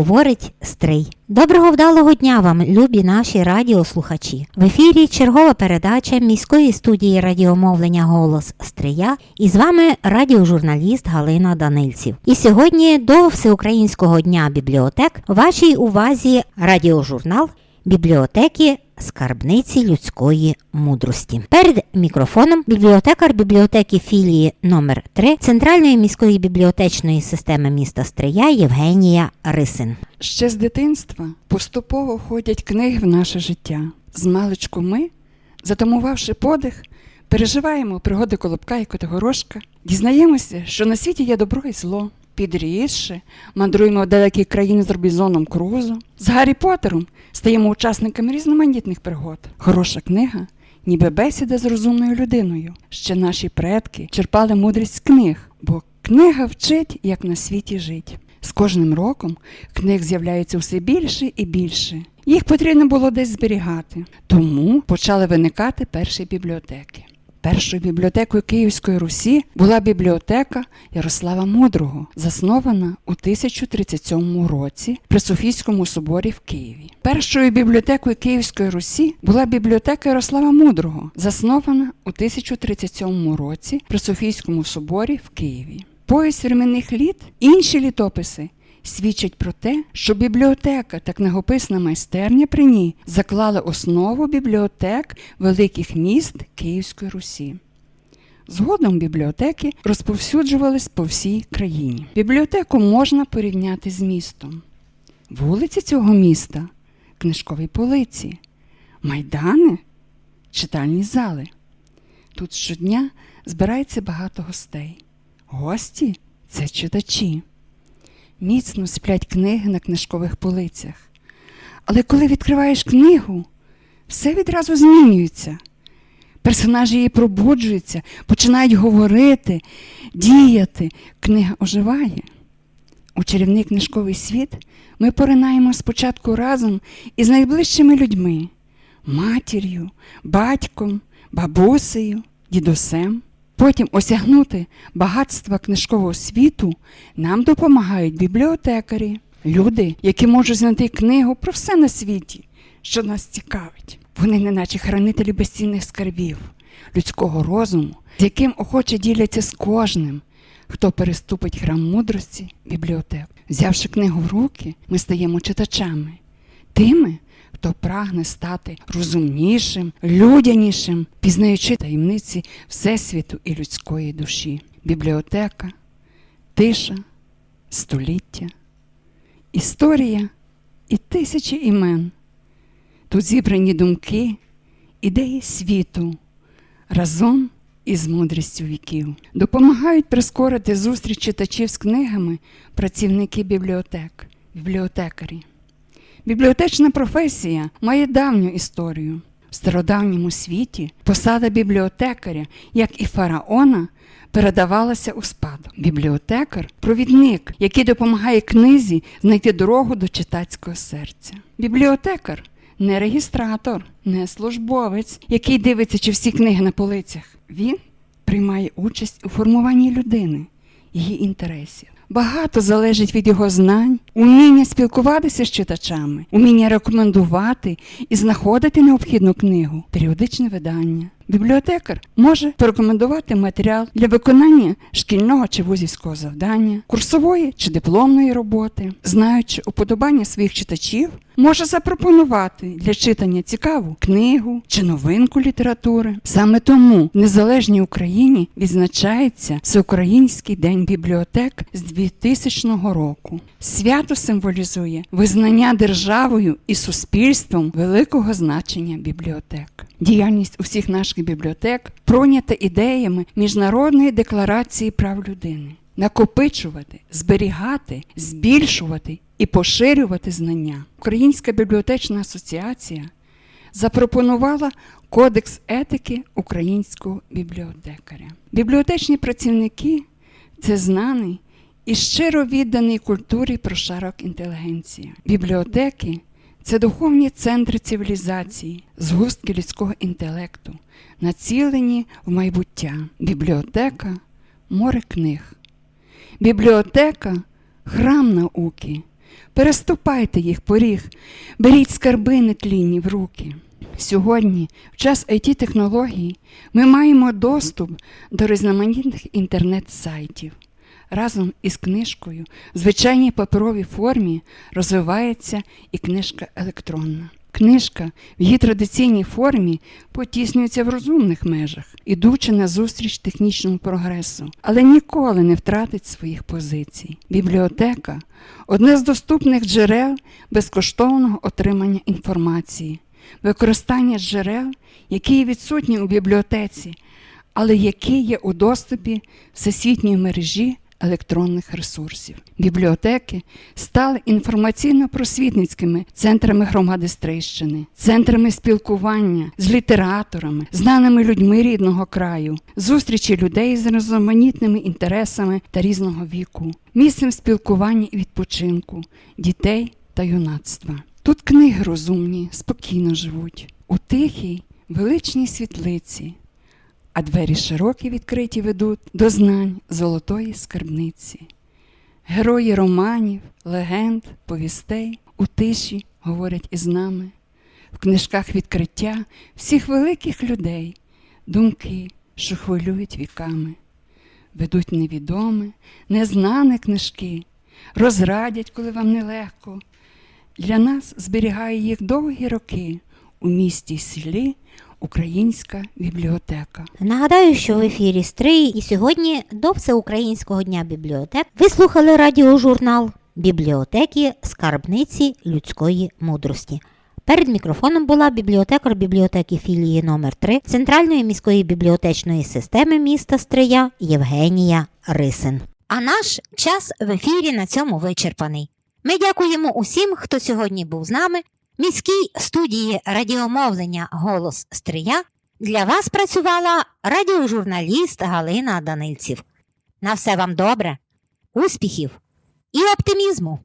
говорить Стрий. Доброго вдалого дня вам, любі наші радіослухачі. В ефірі чергова передача міської студії радіомовлення Голос Стрия і з вами радіожурналіст Галина Данильців. І сьогодні до Всеукраїнського дня бібліотек вашій увазі радіожурнал Бібліотеки скарбниці людської мудрості. Перед мікрофоном бібліотекар бібліотеки філії номер 3 Центральної міської бібліотечної системи міста Стрия Євгенія Рисин. Ще з дитинства поступово входять книги в наше життя. З маличку ми, затамувавши подих, переживаємо пригоди Колобка і Котигорошка, дізнаємося, що на світі є добро і зло. Підрісши, мандруємо в далекі країни з Робізоном Крузо. З Гаррі Поттером стаємо учасниками різноманітних пригод. Хороша книга, ніби бесіда з розумною людиною. Ще наші предки черпали мудрість з книг, бо книга вчить, як на світі жить. З кожним роком книг з'являється все більше і більше. Їх потрібно було десь зберігати, тому почали виникати перші бібліотеки. Першою бібліотекою Київської Русі була бібліотека Ярослава Мудрого, заснована у 1037 році при Софійському соборі в Києві. Першою бібліотекою Київської Русі була бібліотека Ярослава Мудрого, заснована у 1037 році при Софійському соборі в Києві. Пояс временних літ, інші літописи свідчать про те, що бібліотека та книгописна майстерня при ній заклали основу бібліотек великих міст Київської Русі. Згодом бібліотеки розповсюджувались по всій країні. Бібліотеку можна порівняти з містом. Вулиці цього міста книжкові полиці, майдани, читальні зали. Тут щодня збирається багато гостей. Гості це читачі. Міцно сплять книги на книжкових полицях. Але коли відкриваєш книгу, все відразу змінюється. Персонажі її пробуджуються, починають говорити, діяти. Книга оживає. У чарівний книжковий світ ми поринаємо спочатку разом із найближчими людьми матір'ю, батьком, бабусею, дідусем. Потім осягнути багатства книжкового світу нам допомагають бібліотекарі, люди, які можуть знайти книгу про все на світі, що нас цікавить. Вони неначе хранителі безцінних скарбів, людського розуму, з яким охоче діляться з кожним, хто переступить храм мудрості бібліотек. Взявши книгу в руки, ми стаємо читачами, тими, хто прагне стати розумнішим, людянішим, пізнаючи таємниці Всесвіту і людської душі. Бібліотека, тиша, століття, історія і тисячі імен. Тут зібрані думки, ідеї світу разом із мудрістю віків. Допомагають прискорити зустріч читачів з книгами працівники бібліотек, бібліотекарі. Бібліотечна професія має давню історію. В стародавньому світі посада бібліотекаря, як і фараона, передавалася у спадок. Бібліотекар провідник, який допомагає книзі знайти дорогу до читацького серця. Бібліотекар не регістратор, не службовець, який дивиться, чи всі книги на полицях. Він приймає участь у формуванні людини, її інтересів. Багато залежить від його знань, уміння спілкуватися з читачами, уміння рекомендувати і знаходити необхідну книгу, періодичне видання. Бібліотекар може порекомендувати матеріал для виконання шкільного чи вузівського завдання, курсової чи дипломної роботи, знаючи уподобання своїх читачів, може запропонувати для читання цікаву книгу чи новинку літератури. Саме тому в незалежній Україні відзначається Всеукраїнський день бібліотек з 2000 року. Свято символізує визнання державою і суспільством великого значення бібліотек. Діяльність усіх наших бібліотек пройнята ідеями Міжнародної декларації прав людини. Накопичувати, зберігати, збільшувати і поширювати знання. Українська бібліотечна асоціація запропонувала Кодекс етики українського бібліотекаря. Бібліотечні працівники це знаний і щиро відданий культурі прошарок інтелігенції. Бібліотеки це духовні центри цивілізації, згустки людського інтелекту, націлені в майбуття. Бібліотека море книг. Бібліотека храм науки, переступайте їх поріг, беріть скарби нетлінні в руки. Сьогодні, в час it технологій ми маємо доступ до різноманітних інтернет-сайтів. Разом із книжкою в звичайній паперовій формі розвивається і книжка електронна. Книжка в її традиційній формі потіснюється в розумних межах, ідучи на зустріч технічному прогресу, але ніколи не втратить своїх позицій. Бібліотека одне з доступних джерел безкоштовного отримання інформації, використання джерел, які є відсутні у бібліотеці, але які є у доступі всесвітньої мережі електронних ресурсів. Бібліотеки стали інформаційно-просвітницькими центрами громади Стрийщини, центрами спілкування з літераторами, знаними людьми рідного краю, зустрічі людей з різноманітними інтересами та різного віку, місцем спілкування і відпочинку, дітей та юнацтва. Тут книги розумні, спокійно живуть, у тихій, величній світлиці, а двері широкі відкриті ведуть до знань золотої скарбниці. Герої романів, легенд, повістей у тиші говорять із нами, в книжках відкриття всіх великих людей, думки, що хвилюють віками, ведуть невідоме, незнане книжки, розрадять, коли вам нелегко. Для нас зберігає їх довгі роки у місті й селі Українська бібліотека. Нагадаю, що в ефірі Стрий і сьогодні до Всеукраїнського дня бібліотек ви слухали радіожурнал Бібліотеки скарбниці людської мудрості. Перед мікрофоном була бібліотекар бібліотеки філії номер 3 Центральної міської бібліотечної системи міста Стрия Євгенія Рисин. А наш час в ефірі на цьому вичерпаний. Ми дякуємо усім, хто сьогодні був з нами. Міській студії радіомовлення Голос Стрия для вас працювала радіожурналіст Галина Данильців. На все вам добре, успіхів і оптимізму!